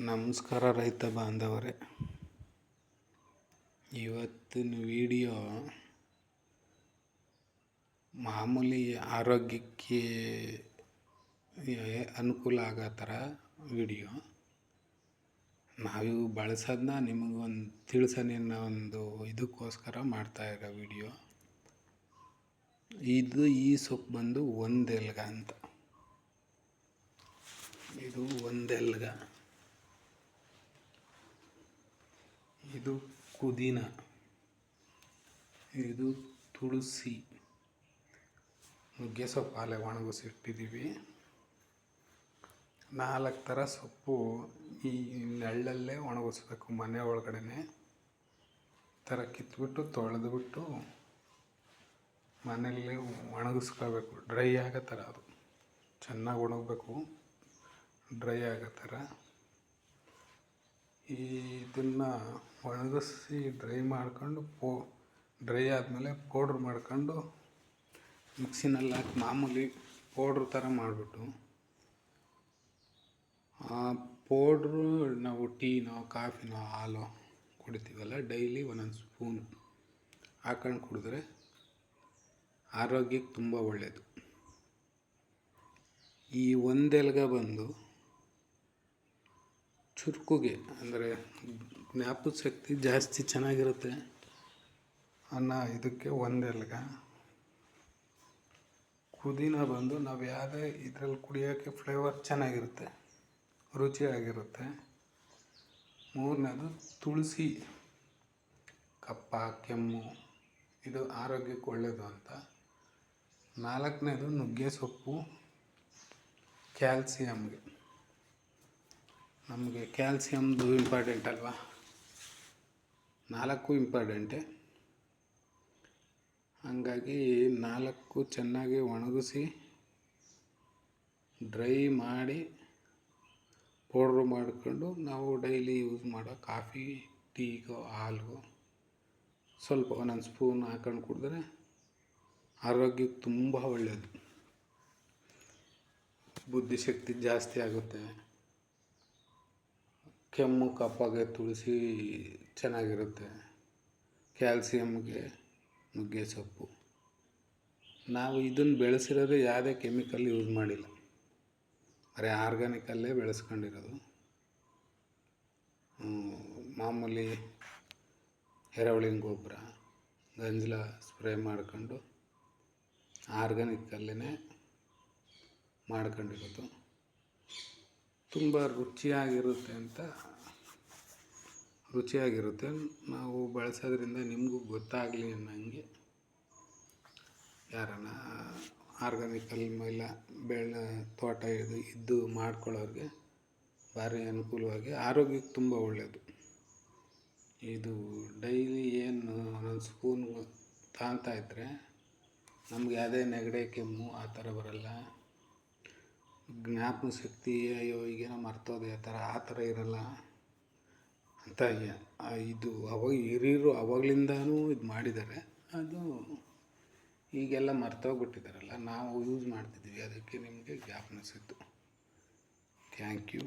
ನಮಸ್ಕಾರ ರೈತ ಬಾಂಧವರೇ. ಇವತ್ತಿನ ವಿಡಿಯೋ ಮಾಮೂಲಿ ಆರೋಗ್ಯಕ್ಕೆ ಅನುಕೂಲ ಆಗೋ ಥರ ವಿಡಿಯೋ. ನಾವು ಬಳಸೋದನ್ನ ನಿಮಗೊಂದು ತಿಳಿಸೋಣ ಒಂದು ಇದಕ್ಕೋಸ್ಕರ ಮಾಡ್ತಾ ಮಾಡ್ತಾಯಿರೋ ವಿಡಿಯೋ. ಇದು ಈ ಸೊಪ್ಪು ಬಂದು ಒಂದೆಲ್ಗ ಅಂತ. ಇದು ಒಂದೆಲ್ಗ ಇದು ಪುದೀನ ಇದು ತುಳಸಿ. ನುಗ್ಗೆ ಸೊಪ್ಪು ಅಲ್ಲೇ ಒಣಗಿಸಿ ಇಟ್ಟಿದ್ದೀವಿ ನಾಲ್ಕು ಥರ ಸೊಪ್ಪು ಈ ನೆಳ್ಳಲ್ಲೇ ಒಣಗಿಸ್ಬೇಕು ಮನೆ ಒಳಗಡೆನೆ. ಥರ ಕಿತ್ಬಿಟ್ಟು, ತೊಳೆದ್ಬಿಟ್ಟು ಮನೆಯಲ್ಲೇ ಒಣಗಿಸ್ಕೋಬೇಕು ಡ್ರೈ ಆಗೋ ಥರ ಅದು. ಚೆನ್ನಾಗಿ ಒಣಗಬೇಕು. ಡ್ರೈ ಆಗೋ ಥರ. ಇದನ್ನು ಒಣಗಿಸಿ ಡ್ರೈ ಮಾಡ್ಕೊಂಡು ಪೋ, ಡ್ರೈ ಆದಮೇಲೆ ಪೌಡ್ರ್ ಮಾಡ್ಕೊಂಡು ಮಿಕ್ಸಿನಲ್ಲಿ ಹಾಕಿ ಮಾಮೂಲಿ ಪೌಡ್ರ್ ಥರ ಮಾಡಿಬಿಟ್ಟು, ಆ ಪೌಡ್ರು ನಾವು ಟೀನೋ, ಕಾಫಿನೋ, ಹಾಲೋ ಕುಡಿತೀವಲ್ಲ, ಡೈಲಿ ಒಂದೊಂದು ಸ್ಪೂನ್ ಹಾಕೊಂಡು ಕುಡಿದ್ರೆ ಆರೋಗ್ಯಕ್ಕೆ ತುಂಬ ಒಳ್ಳೆಯದು ಈ ಒಂದೆಲ್ಗ ಬಂದು ಚುರುಕುಗೆ, ಅಂದರೆ ಜ್ಞಾಪಕ ಶಕ್ತಿ ಜಾಸ್ತಿ ಚೆನ್ನಾಗಿರುತ್ತೆ ಅನ್ನೋ ಇದಕ್ಕೆ ಒಂದೆಲ್ಗ ಪುದೀನ ಬಂದು ನಾವು ಯಾವುದೇ ಇದರಲ್ಲಿ ಕುಡಿಯೋಕ್ಕೆ ಫ್ಲೇವರ್ ಚೆನ್ನಾಗಿರುತ್ತೆ, ರುಚಿಯಾಗಿರುತ್ತೆ. ಮೂರನೇದು ತುಳಸಿ, ಕಪ್ಪ, ಕೆಮ್ಮು, ಇದು ಆರೋಗ್ಯಕ್ಕೆ ಒಳ್ಳೆಯದು ಅಂತ. ನಾಲ್ಕನೇದು ನುಗ್ಗೆ ಸೊಪ್ಪು ಕ್ಯಾಲ್ಸಿಯಮ್ಗೆ ನಮಗೆ ಕ್ಯಾಲ್ಸಿಯಮ್ದು ಇಂಪಾರ್ಟೆಂಟ್ ಅಲ್ವಾ? ನಾಲ್ಕು ಇಂಪಾರ್ಟೆಂಟೆ ಹಾಗಾಗಿ ನಾಲ್ಕು ಚೆನ್ನಾಗಿ ಒಣಗಿಸಿ ಡ್ರೈ ಮಾಡಿ ಪೌಡ್ರ್ ಮಾಡಿಕೊಂಡು ನಾವು ಡೈಲಿ ಯೂಸ್ ಮಾಡೋ ಕಾಫಿ ಟೀಗೋ ಹಾಲ್ಗೋ ಸ್ವಲ್ಪ ಒಂದೊಂದು ಸ್ಪೂನ್ ಹಾಕೊಂಡು ಕುಡಿದ್ರೆ ಆರೋಗ್ಯಕ್ಕೆ ತುಂಬ ಒಳ್ಳೆಯದು ಬುದ್ಧಿಶಕ್ತಿ ಜಾಸ್ತಿ ಆಗುತ್ತೆ. ಕೆಮ್ಮು, ಕಫಗೆ ತುಳಸಿ ಚೆನ್ನಾಗಿರುತ್ತೆ. ಕ್ಯಾಲ್ಸಿಯಮ್ಗೆ ನುಗ್ಗೆ ಸೊಪ್ಪು. ನಾವು ಇದನ್ನು ಬೆಳೆಸಿರೋದು ಯಾವುದೇ ಕೆಮಿಕಲ್ ಯೂಸ್ ಮಾಡಿಲ್ಲ. ಬರೀ ಆರ್ಗ್ಯಾನಿಕಲ್ಲೇ ಬೆಳೆಸ್ಕೊಂಡಿರೋದು. ಮಾಮೂಲಿ ಎರೆಹುಳಿನ ಗೊಬ್ಬರ, ಗಂಜಲ ಸ್ಪ್ರೇ ಮಾಡ್ಕೊಂಡು ಆರ್ಗ್ಯಾನಿಕಲ್ಲೇ ಮಾಡ್ಕೊಂಡಿರೋದು. ತುಂಬ ರುಚಿಯಾಗಿರುತ್ತೆ ಅಂತ ರುಚಿಯಾಗಿರುತ್ತೆ. ನಾವು ಬಳಸೋದ್ರಿಂದ ನಿಮಗೂ ಗೊತ್ತಾಗಲಿ ಅನ್ನಂಗೆ ಯಾರನ್ನ ಆರ್ಗಾನಿಕಲ್ ಇಲ್ಲ ಬೆಳೆ ತೋಟ ಇದು ಇದ್ದು ಮಾಡ್ಕೊಳ್ಳೋರಿಗೆ ಭಾರಿ ಅನುಕೂಲವಾಗಿ ಆರೋಗ್ಯಕ್ಕೆ ತುಂಬ ಒಳ್ಳೆಯದು ಇದು ಡೈಲಿ ಏನು ಒಂದೊಂದು ಸ್ಪೂನ್ ತಾಂತಾ ಇದ್ದರೆ ನಮ್ಗೆ ಯಾವುದೇ ನೆಗಡಿ, ಕೆಮ್ಮು ಆ ಥರ ಬರಲ್ಲ. ಜ್ಞಾಪಕ ಶಕ್ತಿ ಅಯ್ಯೋ, ಈಗೇನೋ ಮರ್ತೋದೆ, ಆ ಥರ ಆ ಥರ ಇರಲ್ಲ. ಅಂತ ಇದು ಅವಾಗ ಹಿರಿಯರು ಅವಾಗ್ಲಿಂದನೂ ಇದು ಮಾಡಿದ್ದಾರೆ. ಅದು ಈಗೆಲ್ಲ ಮರ್ತೋಗ್ಬಿಟ್ಟಿದ್ದಾರಲ್ಲ, ನಾವು ಯೂಸ್ ಮಾಡ್ತಿದ್ವಿ ಅದಕ್ಕೆ ನಿಮಗೆ ಜ್ಞಾಪನ ಶಕ್ತಿ ಥ್ಯಾಂಕ್ ಯು